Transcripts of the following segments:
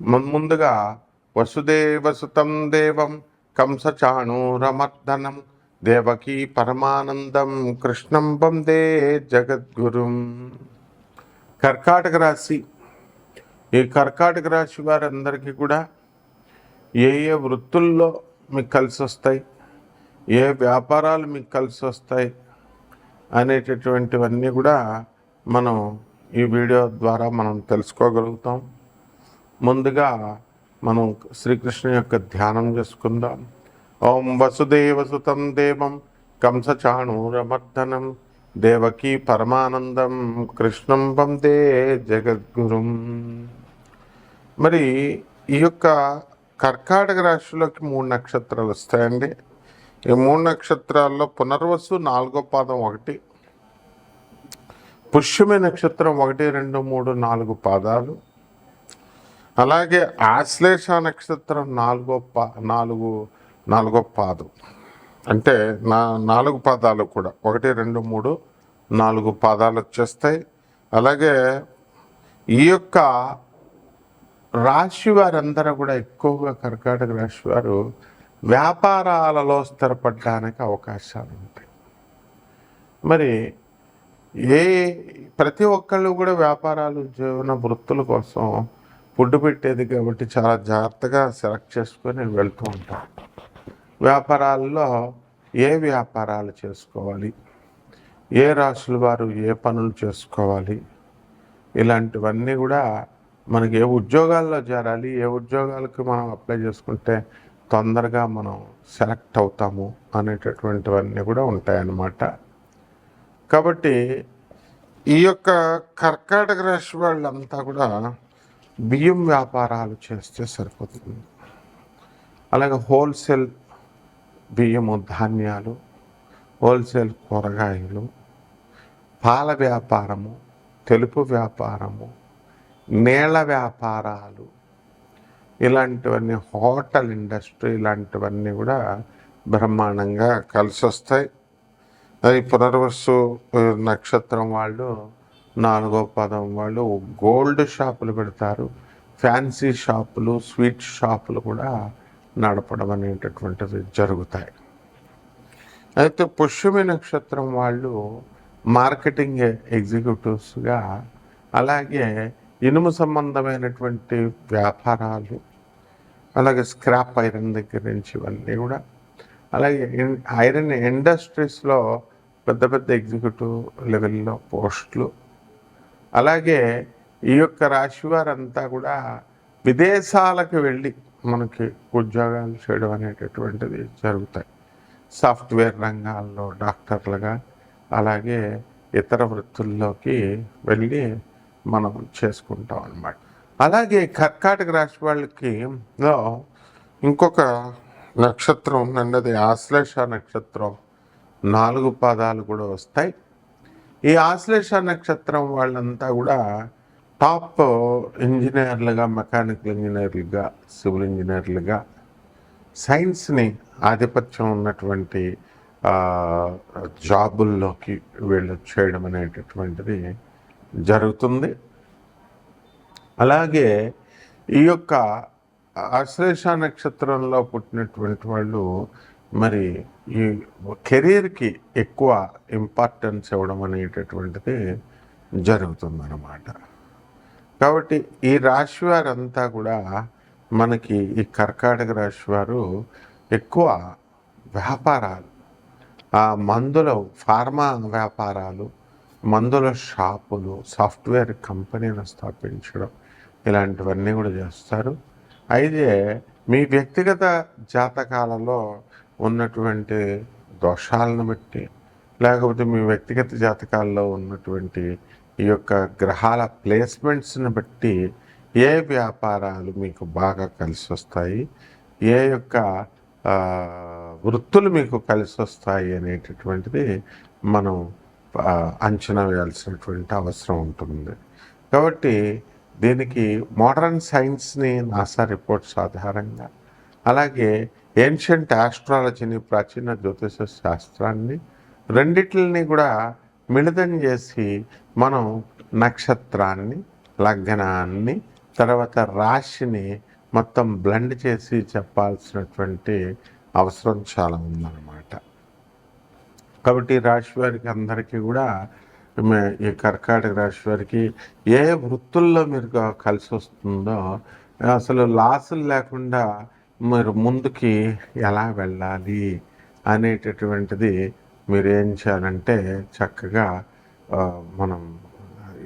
ముందుగా వసుదేవసుతం దేవం కంసచాణూరమర్దనం దేవకీ పరమానందం కృష్ణం వందే జగద్గురుం. కర్కాటక రాశి. ఈ కర్కాటక రాశి వారందరికీ కూడా ఏ ఏ వృత్తుల్లో మీకు కలిసి వస్తాయి ఏ వ్యాపారాలు మీకు కలిసి వస్తాయి అనేటటువంటివన్నీ కూడా మనం ఈ వీడియో ద్వారా మనం తెలుసుకోగలుగుతాం. ముందుగా మనం శ్రీకృష్ణ యొక్క ధ్యానం చేసుకుందాం. ఓం వసుదేవసుతం దేవం కంసచాణూరమర్దనం దేవకీ పరమానందం కృష్ణం వందే జగద్గురుం. మరి ఈ యొక్క కర్కాటక రాశిలోకి మూడు నక్షత్రాలు వస్తాయండి. ఈ మూడు నక్షత్రాల్లో పునర్వసు నాలుగో పాదం ఒకటి పుష్యమే నక్షత్రం ఒకటి రెండు మూడు నాలుగు పాదాలు. అలాగే ఆశ్లేష నక్షత్రం నాలుగో పా నాలుగు నాలుగో పాదం. అంటే నా నాలుగు పాదాలు కూడా. ఒకటి రెండు మూడు నాలుగు పాదాలు వచ్చేస్తాయి. అలాగే ఈ యొక్క రాశి వారందరూ కూడా ఎక్కువగా కర్కాటక రాశి వారు వ్యాపారాలలో స్థిరపడడానికి అవకాశాలు ఉంటాయి. మరి ఏ ప్రతి ఒక్కళ్ళు కూడా వ్యాపారాలు జీవన వృత్తుల కోసం ఫుడ్ పెట్టేది కాబట్టి చాలా జాగ్రత్తగా సెలెక్ట్ చేసుకొని వెళ్తూ ఉంటాం. వ్యాపారాల్లో ఏ వ్యాపారాలు చేసుకోవాలి? ఏ రాశుల వారు ఏ పనులు చేసుకోవాలి? ఇలాంటివన్నీ కూడా మనకి ఏ ఉద్యోగాల్లో చేరాలి ఏ ఉద్యోగాలకు మనం అప్లై చేసుకుంటే తొందరగా మనం సెలెక్ట్ అవుతాము అనేటటువంటివన్నీ కూడా ఉంటాయన్నమాట. కాబట్టి ఈ యొక్క కర్కాటక రాశి వాళ్ళంతా కూడా బియ్యం వ్యాపారాలు చేస్తే సరిపోతుంది. అలాగే హోల్సేల్ బియ్యము ధాన్యాలు హోల్సేల్ కూరగాయలు పాల వ్యాపారము తెలుపు వ్యాపారము నీళ్ళ వ్యాపారాలు ఇలాంటివన్నీ హోటల్ ఇండస్ట్రీ ఇలాంటివన్నీ కూడా బ్రహ్మాండంగా కలిసి వస్తాయి అది పునర్వసు నక్షత్రం వాళ్ళు నాలుగో పదం వాళ్ళు గోల్డ్ షాపులు పెడతారు ఫ్యాన్సీ షాపులు స్వీట్ షాపులు కూడా నడపడం అనేటటువంటివి జరుగుతాయి. అయితే పుష్యమి నక్షత్రం వాళ్ళు మార్కెటింగ్ ఎగ్జిక్యూటివ్స్గా అలాగే ఇనుము సంబంధమైనటువంటి వ్యాపారాలు అలాగే స్క్రాప్ ఐరన్ దగ్గర నుంచి ఇవన్నీ కూడా అలాగే ఇన్- ఐరన్ ఇండస్ట్రీస్లో పెద్ద పెద్ద ఎగ్జిక్యూటివ్ లెవెల్లో పోస్టులు అలాగే ఈ యొక్క రాశి వారంతా కూడా విదేశాలకు వెళ్ళి మనకి ఉద్యోగాలు చేయడం అనేటటువంటిది జరుగుతాయి. సాఫ్ట్వేర్ రంగాల్లో డాక్టర్లుగా అలాగే ఇతర వృత్తుల్లోకి వెళ్ళి మనం చేసుకుంటాం అన్నమాట. అలాగే కర్కాటక రాశి వాళ్ళకి లో ఇంకొక నక్షత్రం ఉందండి అది ఆశ్లేష నక్షత్రం. నాలుగు పాదాలు కూడా వస్తాయి. ఈ ఆశ్లేష నక్షత్రం వాళ్ళంతా కూడా టాప్ ఇంజనీర్లుగా మెకానికల్ ఇంజనీర్లుగా సివిల్ ఇంజనీర్లుగా సైన్స్ని ఆధిపత్యం ఉన్నటువంటి జాబుల్లోకి వీళ్ళు చేయడం అనేటటువంటిది జరుగుతుంది. అలాగే ఈ యొక్క ఆశ్లేష నక్షత్రంలో పుట్టినటువంటి వాళ్ళు మరి ఈ కెరీర్కి ఎక్కువ ఇంపార్టెన్స్ ఇవ్వడం అనేటటువంటిది జరుగుతుందన్నమాట. కాబట్టి ఈ రాశి వారంతా కూడా మనకి ఈ కర్కాటక రాశి వారు ఎక్కువ వ్యాపారాలు ఆ మందుల ఫార్మా వ్యాపారాలు మందుల షాపులు సాఫ్ట్వేర్ కంపెనీలు స్థాపించడం ఇలాంటివన్నీ కూడా చేస్తారు. అయితే మీ వ్యక్తిగత జాతకాలలో ఉన్నటువంటి దోషాలను బట్టి లేకపోతే మీ వ్యక్తిగత జాతకాల్లో ఉన్నటువంటి ఈ యొక్క గ్రహాల ప్లేస్మెంట్స్ని బట్టి ఏ వ్యాపారాలు మీకు బాగా కలిసి వస్తాయి ఏ యొక్క వృత్తులు మీకు కలిసి వస్తాయి అనేటటువంటిది మనం అంచనా వేయాల్సినటువంటి అవసరం ఉంటుంది. కాబట్టి దీనికి మోడర్న్ సైన్స్ని నాసా రిపోర్ట్స్ ఆధారంగా అలాగే ఏన్షియంట్ ఆస్ట్రాలజీని ప్రాచీన జ్యోతిష శాస్త్రాన్ని రెండిటిని కూడా మిళితం చేసి మనం నక్షత్రాన్ని లగ్నాన్ని తర్వాత రాశిని మొత్తం బ్లెండ్ చేసి చెప్పాల్సినటువంటి అవసరం చాలా ఉందన్నమాట. కాబట్టి రాశి వారికి అందరికీ కూడా మే- ఈ కర్కాటక రాశి వారికి ఏ వృత్తుల్లో మీరు కలిసి వస్తుందో అసలు లాసులు లేకుండా మీరు ముందుకి ఎలా వెళ్ళాలి అనేటటువంటిది మీరు ఏం చేయాలంటే చక్కగా మనం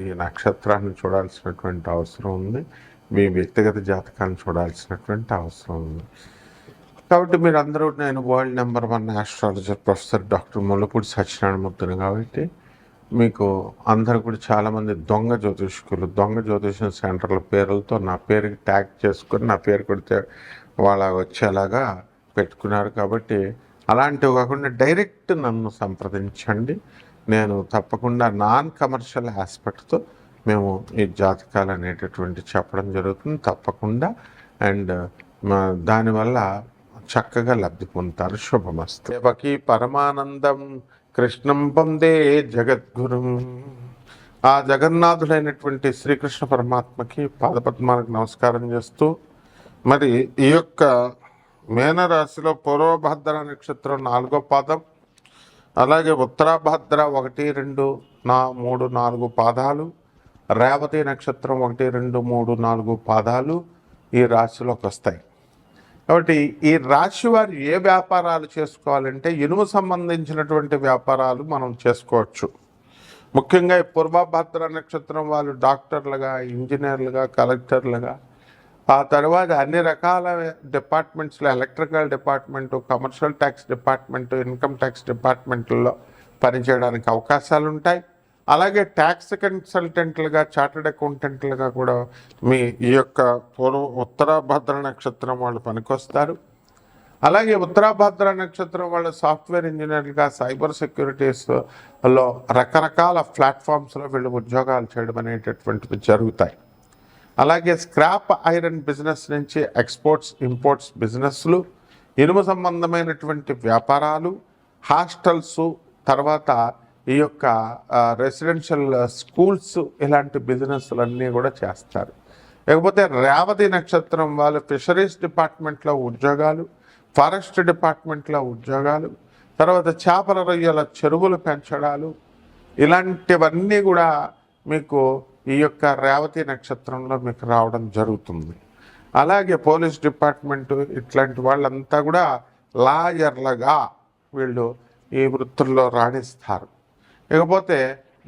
ఈ నక్షత్రాన్ని చూడాల్సినటువంటి అవసరం ఉంది. మీ వ్యక్తిగత జాతకాన్ని చూడాల్సినటువంటి అవసరం ఉంది. కాబట్టి మీరు అందరూ నేను world number one astrologer professor doctor Mullapudi సత్యనారాయణమూర్తిని కాబట్టి మీకు అందరు కూడా చాలామంది దొంగ జ్యోతిష్కులు దొంగ జ్యోతిషం సెంటర్ల పేర్లతో నా పేరుకి ట్యాగ్ చేసుకొని నా పేరు కొడితే వాళ్ళ వచ్చేలాగా పెట్టుకున్నారు కాబట్టి అలాంటివి కాకుండా డైరెక్ట్ నన్ను సంప్రదించండి. నేను తప్పకుండా నాన్ కమర్షియల్ ఆస్పెక్ట్తో మేము ఈ జాతకాలు అనేటటువంటి చెప్పడం జరుగుతుంది. తప్పకుండా. అండ్ దానివల్ల చక్కగా లబ్ధి పొందుతారు. శుభమస్తు. దేవకి పరమానందం కృష్ణం పొందే జగద్గురు. ఆ జగన్నాథుడైనటువంటి శ్రీకృష్ణ పరమాత్మకి పాదపద్మాలకు నమస్కారం చేస్తూ మరి ఈ యొక్క మేనరాశిలో పూర్వభద్ర నక్షత్రం నాలుగో పాదం అలాగే ఉత్తరాభద్ర ఒకటి రెండు నా మూడు నాలుగు పాదాలు రేవతి నక్షత్రం ఒకటి రెండు మూడు నాలుగు పాదాలు ఈ రాశిలోకి వస్తాయి. కాబట్టి ఈ రాశి వారు ఏ వ్యాపారాలు చేసుకోవాలంటే ఇనుము సంబంధించినటువంటి వ్యాపారాలు మనం చేసుకోవచ్చు. ముఖ్యంగా ఈ పూర్వభద్ర నక్షత్రం వాళ్ళు డాక్టర్లుగా ఇంజనీర్లుగా కలెక్టర్లుగా ఆ తర్వాత అన్ని రకాల డిపార్ట్మెంట్స్లో electrical department commercial tax department income tax డిపార్ట్మెంట్లో పనిచేయడానికి అవకాశాలు ఉంటాయి అలాగే ట్యాక్స్ కన్సల్టెంట్లుగా చార్టెడ్ అకౌంటెంట్లుగా కూడా మీ ఈ యొక్క పూర్వ ఉత్తరాభద్ర నక్షత్రం వాళ్ళు పనికొస్తారు. అలాగే ఉత్తరాభద్ర నక్షత్రం వాళ్ళ సాఫ్ట్వేర్ ఇంజనీర్లుగా సైబర్ సెక్యూరిటీస్లో రకరకాల ప్లాట్ఫామ్స్లో వీళ్ళు ఉద్యోగాలు చేయడం అనేటటువంటివి జరుగుతాయి. అలాగే స్క్రాప్ ఐరన్ బిజినెస్ నుంచి ఎక్స్పోర్ట్స్ ఇంపోర్ట్స్ బిజినెస్లు ఇనుము సంబంధమైనటువంటి వ్యాపారాలు హాస్టల్స్ తర్వాత ఈ యొక్క రెసిడెన్షియల్ స్కూల్స్ ఇలాంటి బిజినెస్లన్నీ కూడా చేస్తారు. లేకపోతే రేవతి నక్షత్రం వాళ్ళు ఫిషరీస్ డిపార్ట్మెంట్లో ఉద్యోగాలు ఫారెస్ట్ డిపార్ట్మెంట్లో ఉద్యోగాలు తర్వాత చేపల రొయ్యల చెరువులు పెంచడాలు ఇలాంటివన్నీ కూడా మీకు ఈ యొక్క రేవతి నక్షత్రంలో మీకు రావడం జరుగుతుంది. అలాగే పోలీస్ డిపార్ట్మెంటు ఇట్లాంటి వాళ్ళంతా కూడా లాయర్లుగా వీళ్ళు ఈ వృత్తుల్లో రాణిస్తారు. ఇకపోతే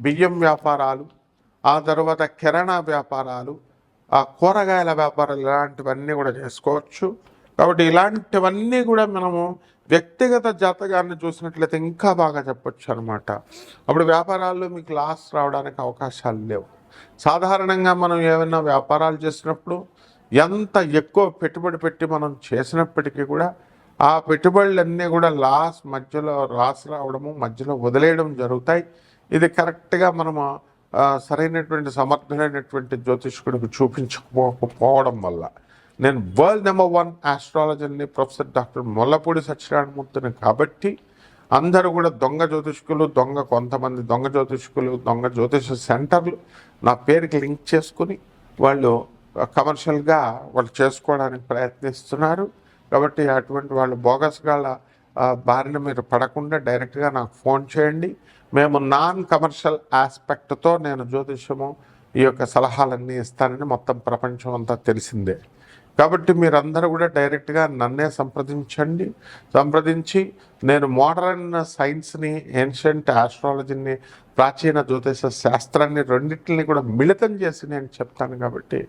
బియ్యం వ్యాపారాలు ఆ తర్వాత కిరాణా వ్యాపారాలు ఆ కూరగాయల వ్యాపారాలు ఇలాంటివన్నీ కూడా చేసుకోవచ్చు. కాబట్టి ఇలాంటివన్నీ కూడా మనము వ్యక్తిగత జాతకాన్ని చూసినట్లయితే ఇంకా బాగా చెప్పొచ్చు అనమాట అప్పుడు వ్యాపారాల్లో మీకు లాస్ రావడానికి అవకాశాలు లేవు. సాధారణంగా మనం ఏమైనా వ్యాపారాలు చేసినప్పుడు ఎంత ఎక్కువ పెట్టుబడి పెట్టి మనం చేసినప్పటికీ కూడా ఆ పెట్టుబడులన్నీ కూడా లాస్ మధ్యలో లాస్ రావడము మధ్యలో వదిలేయడం జరుగుతాయి. ఇది కరెక్ట్గా మనము సరైనటువంటి సమర్థుడైనటువంటి జ్యోతిష్కుడికి చూపించకపోవడం వల్ల. నేను వరల్డ్ నెంబర్ వన్ ఆస్ట్రాలజర్ని ప్రొఫెసర్ డాక్టర్ మొల్లపూడి సత్యనారాయణమూర్తిని కాబట్టి అందరూ కూడా దొంగ జ్యోతిష్కులు దొంగ కొంతమంది దొంగ జ్యోతిష్కులు దొంగ జ్యోతిష సెంటర్లు నా పేరుకి లింక్ చేసుకుని వాళ్ళు కమర్షియల్గా వాళ్ళు చేసుకోవడానికి ప్రయత్నిస్తున్నారు. కాబట్టి అటువంటి వాళ్ళు బోగస్గాళ్ళ ఆ, బారిన మీరు పడకుండా డైరెక్ట్గా నాకు ఫోన్ చేయండి. మేము నాన్ కమర్షియల్ ఆస్పెక్ట్తో నేను జ్యోతిష్యము ఈ యొక్క సలహాలన్నీ ఇస్తానని మొత్తం ప్రపంచం అంతా తెలిసిందే. కాబట్టి మీరందరూ కూడా డైరెక్ట్గా నన్నే సంప్రదించండి. సంప్రదించి నేను మోడర్న్ సైన్స్ని ఏన్షియంట్ ఆస్ట్రాలజీని ప్రాచీన జ్యోతిష శాస్త్రాన్ని రెండింటిని కూడా మిళితం చేసి నేను చెప్తాను కాబట్టి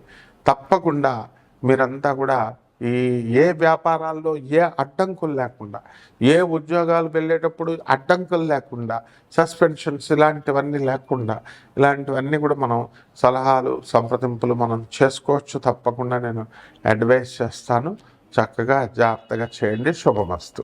తప్పకుండా మీరంతా కూడా ఈ ఏ వ్యాపారాల్లో ఏ అడ్డంకులు లేకుండా ఏ ఉద్యోగాలు వెళ్ళేటప్పుడు అడ్డంకులు లేకుండా సస్పెన్షన్స్ ఇలాంటివన్నీ లేకుండా ఇలాంటివన్నీ కూడా మనం సలహాలు సంప్రదింపులు మనం చేసుకోవచ్చు తప్పకుండా నేను అడ్వైస్ చేస్తాను. చక్కగా జాగ్రత్తగా చేయండి. శుభమస్తు.